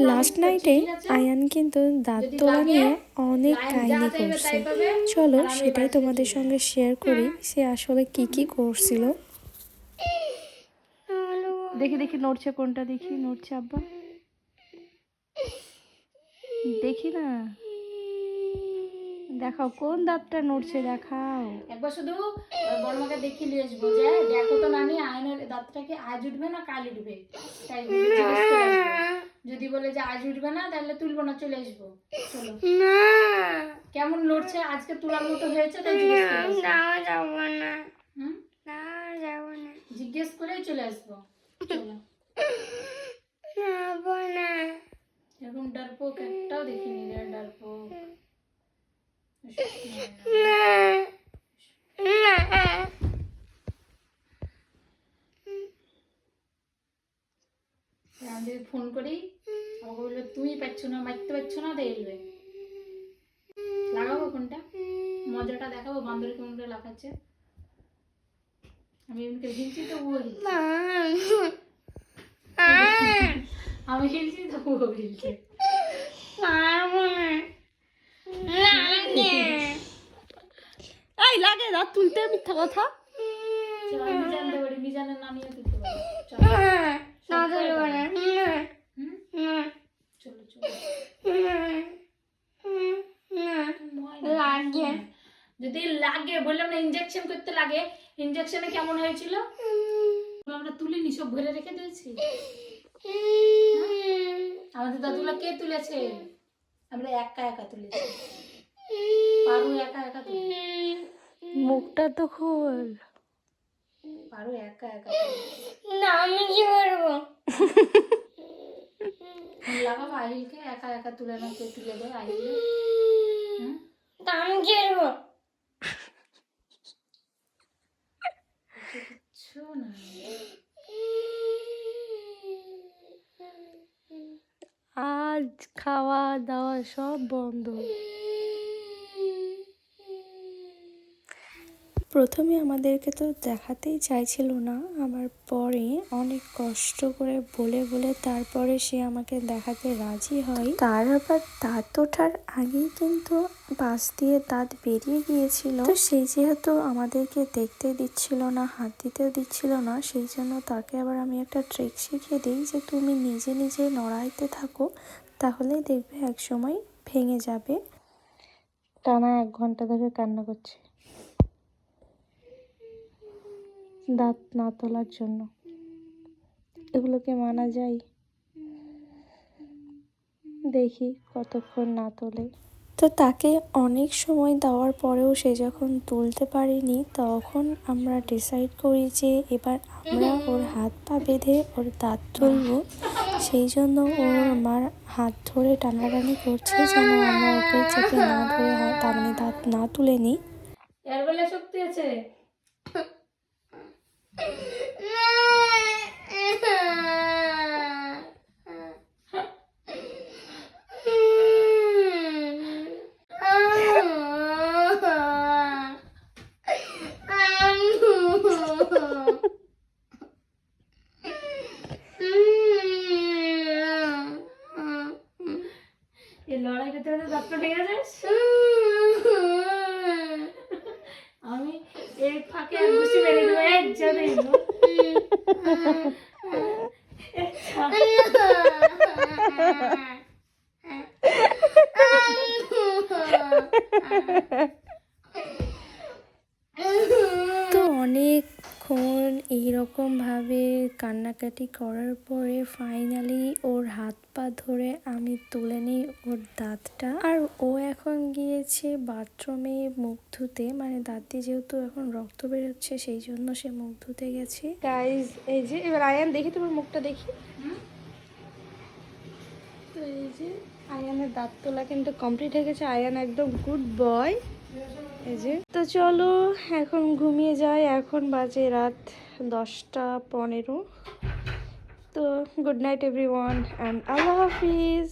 Last নাইটে আয়ান কিন্তু দাঁত তোলা নিয়ে অনেক কাহিনী করছে। চলো সেটাই তোমাদের সঙ্গে শেয়ার করি সে আসলে কি কি করছিল। দেখি দেখি নড়ছে কোনটা দেখি নড়ছে আব্বা। দেখি না। দেখাও কোন দাঁতটা নড়ছে দেখাও। একবার শুধু বড় মাকে দেখিয়ে নিয়ে আসব যে দেখো তো নানি আয়নের দাঁতটা কি আজ উঠবে না কাল উঠবে? তাই। যদি বলে যে আজ উঠবে না তাহলে তুলবো না চলে আসব। না। কেমন লড়ছে? আজকে তোলার মতো হয়েছে তাই জিজ্ঞেস করে আসব। হুম? জিজ্ঞেস করেই চলে আসব। চলো। এরকম ফোন করি। আমাকে বলবে তুমি পাচ্ছ না মারতে পারছ না দেখবে লাগাবো ফোনটা? মজাটা দেখাবো বান্দর কেমন করে লাফাচ্ছে। আমি এমনি হিলছি তো ও আমি হিলছি তো ও হিলছে। এই লাগে দাঁত তুলতে মিথ্যা কথা চলো আমি মিজান দেবো মিজানের নামিয়ে দিতে পারি চলো সব খাই দাও। হুম? চলো চলো লাগে যদি লাগে বললাম না ইনজেকশন করতে লাগে। ইনজেকশনে কেমন হয়েছিল? আমরা তুলি নি সব ভরে রেখে দিয়েছি। আমাদের দাদুলা কে তুলেছে? আমরা একা একা তুলেছি। পারু একা একা তুলে। মুখটা তো খোল। পারু একা একা তুলেছে। আমি কি করব? লাগাবো আহিলকে একা একা তুলে না কে তুলে দেয় আহিল। তা আমি কি করব কিচ্ছু না আজ খাওয়া দাওয়া সব বন্ধ। প্রথমে আমাদেরকে তো দেখাতেই চাইছিল না আবার পরে অনেক কষ্ট করে বলে বলে তারপরে সে আমাকে দেখাতে রাজি হয়। তার আবার দাঁত ওঠার আগেই কিন্তু পাশ দিয়ে দাঁত বেরিয়ে গিয়েছিল। তো সেই যেহেতু আমাদেরকে দেখতে দিচ্ছিল না হাত দিতেও দিচ্ছিল না সেই জন্য তাকে আবার আমি একটা ট্রিক শিখিয়ে দিই যে তুমি নিজে নিজে নড়াইতে থাকো তাহলেই দেখবে এক সময় ভেঙে যাবে। টানা এক ঘণ্টা ধরে কান্না করছে। দাঁত না তোলার জন্য। এগুলোকে মানা যায়। দেখি কতক্ষণ না তোলে। তো তাকে অনেক সময় দেওয়ার পরেও সে যখন তুলতে পারেনি তখন আমরা ডিসাইড করি যে এবার আমরা ওর হাত পা বেঁধে ওর দাঁত তুলবো। সেই জন্য ও আমার হাত ধরে টানাটানি করছে যেন আমরা ওকে চেপে না ধরে হাত তার মানে দাঁত না তুলে নিই। শক্তি আছে। এই লড়াই করতে করতে দাঁত ঠিক আছে আমি এই ফাঁকে এক ঘুষি মেরে দেবো এক জানে তো এইরকমভাবে কান্নাকাটি করার পরে ফাইনালি ওর হাত পা ধরে আমি তুলে নিই ওর দাঁতটা। আর ও এখন গিয়েছে বাথরুমে মুখ ধুতে। মানে দাঁত দিয়ে যেহেতু এখন রক্ত বেরোচ্ছে সেই জন্য সে মুখ ধুতে গেছে। গাইজ এই যে এবার আয়ান দেখি তোমার মুখটা দেখি। তো এই যে আয়ানের দাঁত তোলা কিন্তু কমপ্লিট হয়ে গেছে। আয়ান একদম গুড বয় এই যে তো চলো এখন ঘুমিয়ে যাই। এখন বাজে রাত দশটা পনেরো। তো good night everyone and Allah Hafiz.